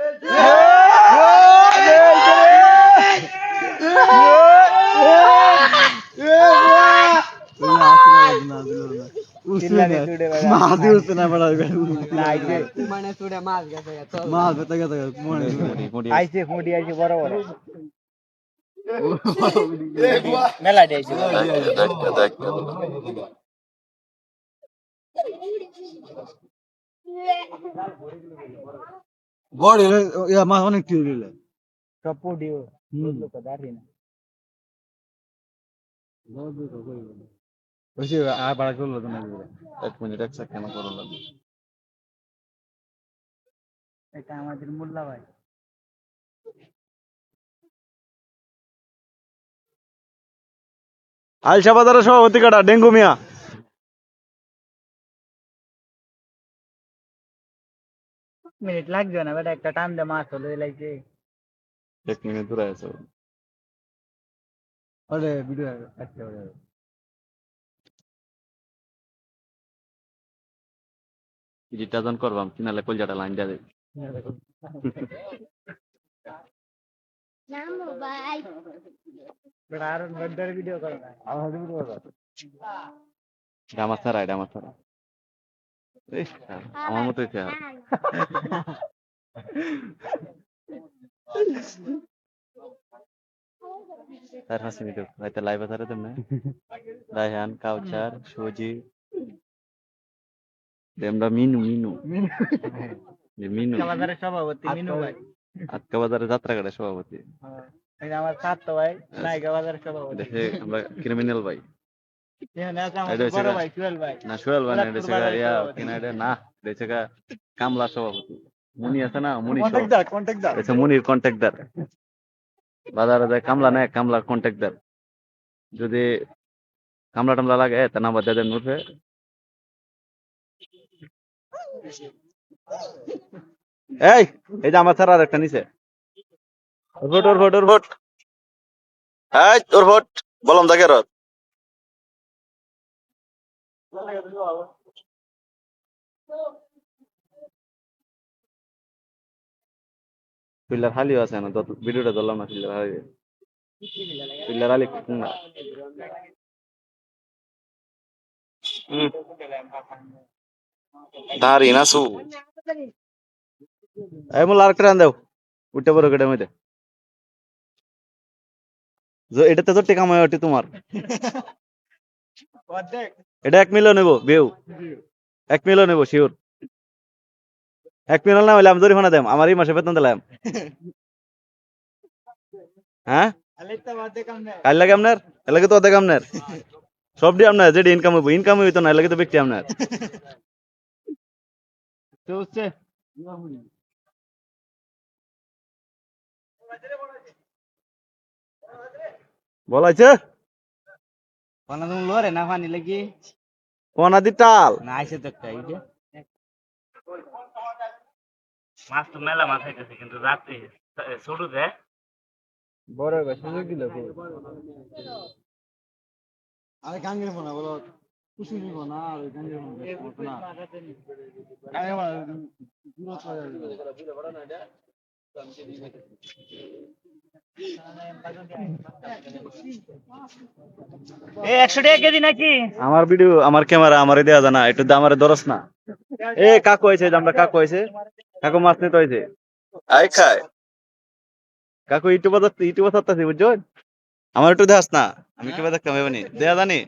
মাঝে উঠছে দিয়েছে বড় ইয়া মাছ অনেক টিউ দিলে সব পুডিও হুম লোক দাঁড়িয়ে না ওই আর বাড়া করল তো না এক মিনিট এক সেকেন্ড করো লাগবে এটা আমাদের মোল্লা ভাই আলসা বাজারের সভাপতি কাটা ডেঙ্গু মিয়া মিনিট লাগবে না বেটা একটা টান দে মাছ হলো লাগছে এক মিনিট দূরে আছে আরে ভিডিও আচ্ছা জিটা জন করবাম কিনালে কলজাটা লাইন দিয়ে দেবে বেটা আর বড় ভিডিও করো না। এটা আমার ছাড়া এটা আমার ছাড়া এই, মতোই চেহারা তার হাসি লাইভ আছে তেমনি রায়হান কাউচার সুজি আমরা মিনু মিনু। মিনু। বাজারের সভাপতি মিনু ভাই। আজকা বাজারে যাত্রা কাটে সভাপতি আমার ছাত্র ভাই নায়িকা বাজারের সভাপতি। আমরা ক্রিমিনাল ভাই। না সোহেল ভাই না ওরা ইয়া কিনা এটা না দেশে কামলা সভাপতি মুনি আছে না মুনি মুনির বাজারে যায় কামলা কামলার যদি কামলা টামলা লাগে তা নাম্বার দিয়ে দেন উঠবে এই এই যে আমার স্যার আর একটা নিচে ওর ভোট ওর ভোট ওর ভোট এই তোর ভোট বললাম তাকে রত পিল্লার হালিও আছে না? ভিডিওটা ধরলাম না পিল্লার হালি পিল্লার হালি কুঙ্গা দাঁড়ি না সু। এই মোলা আরেকটা রান দাও। উঠতে পারো কেটে মধ্যে। এটাতে তো টেকা মায় ওটি তোমার। অর্ধেক। এটা এক মিলও নেব বেউ এক মিলও নেব শিওর এক মিলিয়ন না হলে আমি জরিমানা দেম আমার এই মাসে বেতন দিলাম। হ্যাঁ? কাল লাগে আপনার? এলাকে তো অর্ধেক আপনার। সব দিয়ে আপনার যেটি ইনকাম হইব ইনকাম হইতো না এলাকে তো ব্যক্তি আপনার। বলাইছে? কোন তুমি লরে না পানি লাগি? কোন আদি টাল। না আইছে তো একটা এই যে। মাছ তো মেলা মাছ আইতেছে কিন্তু রাতে ছোট দে বড় ভাই সুযোগ দিল আরে গাঙ্গের ফোনা বলো খুশি নিব না আর গাঙ্গের ফোনা গাঙ্গের ফোনা দূর চলে যাবে এ একশো টাকা কেজি নাকি? আমার ভিডিও আমার ক্যামেরা আমারে দেয়া জানা একটু আমারে দরস না। এ কাকু হয়েছে আমরা কাকু হয়েছে কাকু মাছ নিতে হয়েছে আই খায় কাকু ইউটিউব ইউটিউব ছাড়তেছি বুঝছ? আমার একটু দেখাস না আমি কীভাবে দেখতাম এবানি দেয়া জানি?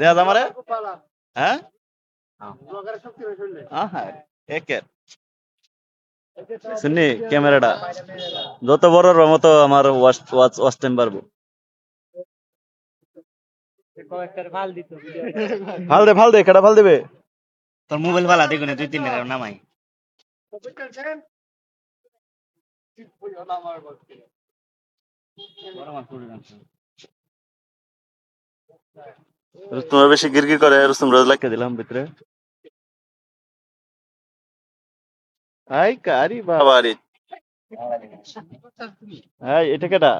দেয়া যা আমারে হ্যাঁ আহা, একের। শুনি ক্যামেরাটা। যত বড় মতো আমার ওয়াচ ওয়াচ টাইম বাড়বো। ভালো ফাল দে ফাল দে কেটা ফাল দেবে? তোর মোবাইল ভালা দেখুন দুই তিন টাকা নামাই। রুস্তমের বেশি গিরগির করে রুস্তম রোজ লাগিয়ে দিলাম ভিতরে। আই কারি বাবা রে এই এটা কেটা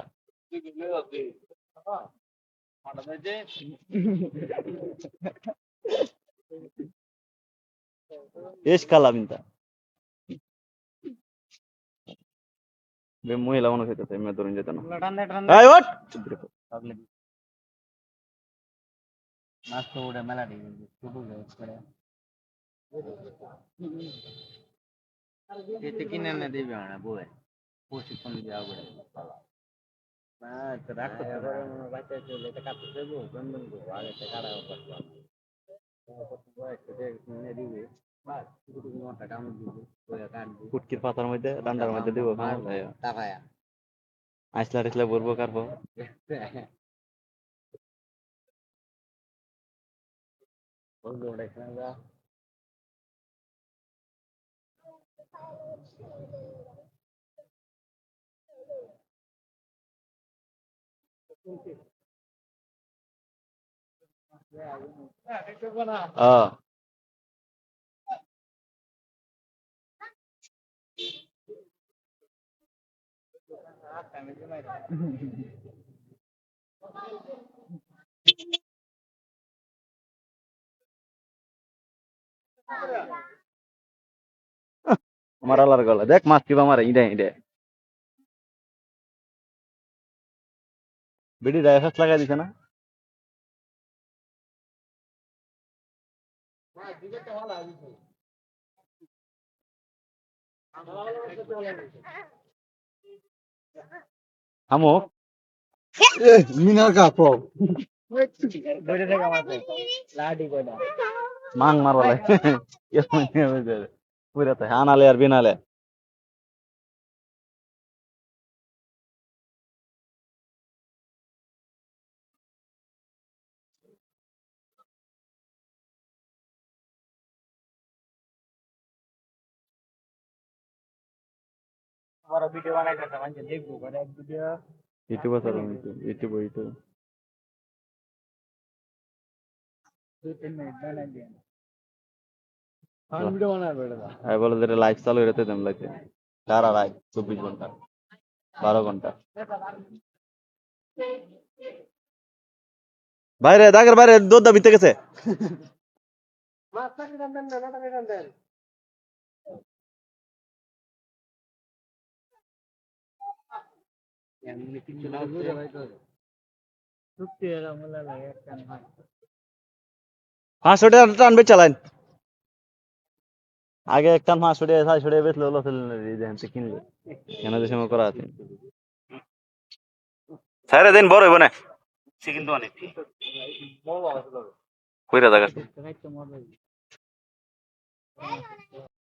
এস কালাম ইন্তা বে মহিলা মনে হইতেছে মেয়ে ধরুন যেত না। তো উড়ে মেলা না তো রাখ করতে পারে বাচ্চা চলে এটা কাটতে দেবো বন্ধন করব আগে থেকে কাটা করলাম বাস টুকু টুকু মোটা কামড় দিবি বইয়া কাটবি ফুটকির পাতার মধ্যে ডান্ডার মধ্যে দিব আইসলা কারবো বন্ধু ওটা এখানে যা হ্যাঁ আমার আলার গলা। দেখ মাছ কিবা মারে ইডে ইডে বিড়ি ফাস লাগাই দিছে না আমো মিনার কাপ মাং মারবালে আনালে আর বিনালে বড় ভিডিও বানাইতেছে মানুষ দেখব করে এক ভিডিও ইউটিউব আছে ইউটিউব ইউটিউব দুই তিন মিনিট বানাই দিয়ে ভিডিও বানাবে এটা আমি বলে যে লাইভ চালু হইতে দেম লাগছে সারা রাত চব্বিশ ঘণ্টা। বারো ঘণ্টা। বাইরে দাগের বাইরে দুধ দা ভিতরে গেছে। না পাঁচশো টাকা টান বেচ চালাইন। আগে একটা পাঁচশো টাকা ছয়শো টাকা হলো দেখেন তো কিনলে। কেন যে সময় করা আছে? সাইরে দিন বড় হইব না? সে কিন্তু অনেক কইরা জায়গা